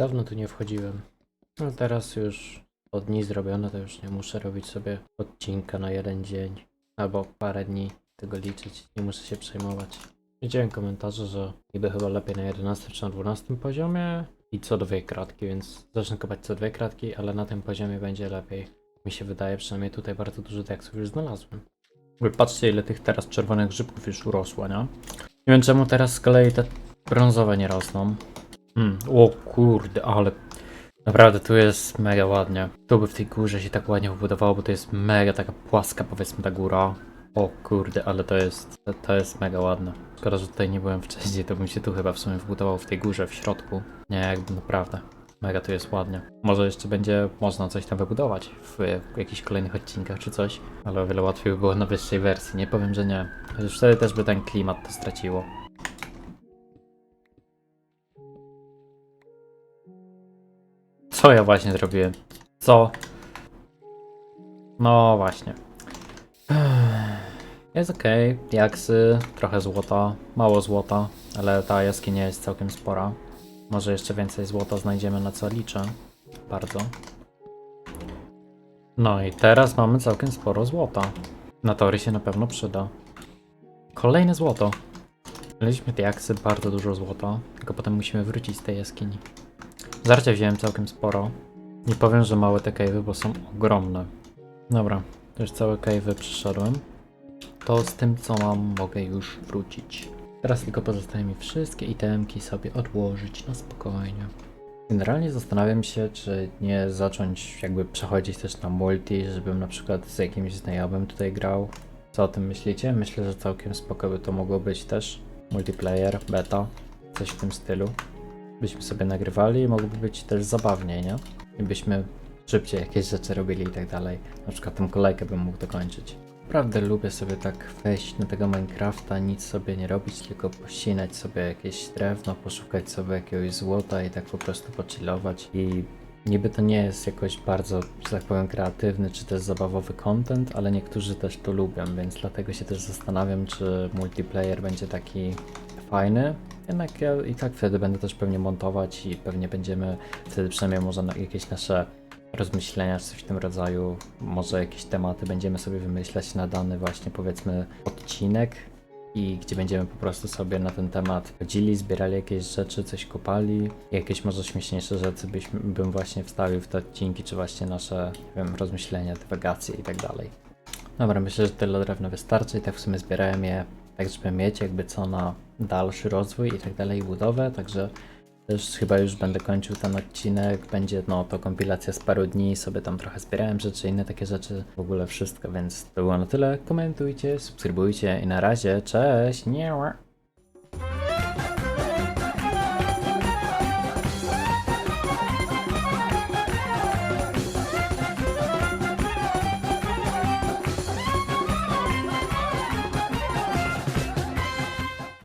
Dawno tu nie wchodziłem. No teraz już od dni zrobione, to już nie muszę robić sobie odcinka na jeden dzień. Albo parę dni tego liczyć. Nie muszę się przejmować. Widziałem komentarze, że niby chyba lepiej na 11 czy na 12 poziomie i co dwie kratki, więc zacznę kopać co dwie kratki, ale na tym poziomie będzie lepiej. Mi się wydaje, przynajmniej tutaj bardzo dużo teksów już znalazłem. Patrzcie ile tych teraz czerwonych grzybków już urosło, nie? Nie wiem czemu teraz z kolei te brązowe nie rosną. Hmm, o kurde, ale naprawdę tu jest mega ładnie. Tu by w tej górze się tak ładnie wybudowało, bo to jest mega taka płaska powiedzmy ta góra. O kurde, ale to jest, to, to jest mega ładne. Szkoda, że tutaj nie byłem wcześniej, to bym się tu chyba w sumie wbudował w tej górze, w środku. Nie, jakby naprawdę. Mega tu jest ładnie. Może jeszcze będzie można coś tam wybudować w, w jakichś kolejnych odcinkach czy coś, ale o wiele łatwiej by było na wyższej wersji. Nie powiem, że nie. Chociaż wtedy też by ten klimat to straciło. Co ja właśnie zrobiłem? Co? No właśnie. Jest okej. Jaksy, trochę złota, mało złota, ale ta jaskinia jest całkiem spora. Może jeszcze więcej złota znajdziemy na co liczę. Bardzo. No i teraz mamy całkiem sporo złota. Na tory się na pewno przyda. Kolejne złoto. Mieliśmy diaksy, bardzo dużo złota, tylko potem musimy wrócić z tej jaskini. Żarcia wziąłem całkiem sporo. Nie powiem, że małe te cave'y, bo są ogromne. Dobra, już całe cave'y przeszedłem. To z tym, co mam, mogę już wrócić. Teraz tylko pozostaje mi wszystkie itemki sobie odłożyć na spokojnie. Generalnie zastanawiam się, czy nie zacząć jakby przechodzić też na multi, żebym na przykład z jakimś znajomym tutaj grał. Co o tym myślicie? Myślę, że całkiem spoko by to mogło być też. Multiplayer, beta, coś w tym stylu. Byśmy sobie nagrywali i mogłoby być też zabawniej, nie? I byśmy szybciej jakieś rzeczy robili i tak dalej. Na przykład tą kolejkę bym mógł dokończyć. Naprawdę lubię sobie tak wejść na tego Minecrafta, nic sobie nie robić, tylko pościnać sobie jakieś drewno, poszukać sobie jakiegoś złota i tak po prostu pochillować. I niby to nie jest jakoś bardzo, że tak powiem, kreatywny czy też zabawowy content, ale niektórzy też to lubią, więc dlatego się też zastanawiam, czy multiplayer będzie taki fajny. Jednak ja i tak wtedy będę też pewnie montować i pewnie będziemy wtedy przynajmniej może na jakieś nasze rozmyślenia, coś w tym rodzaju, może jakieś tematy będziemy sobie wymyślać na dany właśnie powiedzmy odcinek i gdzie będziemy po prostu sobie na ten temat chodzili, zbierali jakieś rzeczy, coś kopali, jakieś może śmieszniejsze rzeczy byśmy, bym właśnie wstawił w te odcinki, czy właśnie nasze, wiem, rozmyślenia, dywagacje i tak dalej. Dobra, myślę, że tyle drewna wystarczy i tak w sumie zbierałem je tak, żeby mieć jakby co na dalszy rozwój i tak dalej, budowę, także też chyba już będę kończył ten odcinek. Będzie no to kompilacja z paru dni, sobie tam trochę zbierałem rzeczy, inne takie rzeczy, w ogóle wszystko, więc to było na tyle. Komentujcie, subskrybujcie i na razie, cześć! Nie.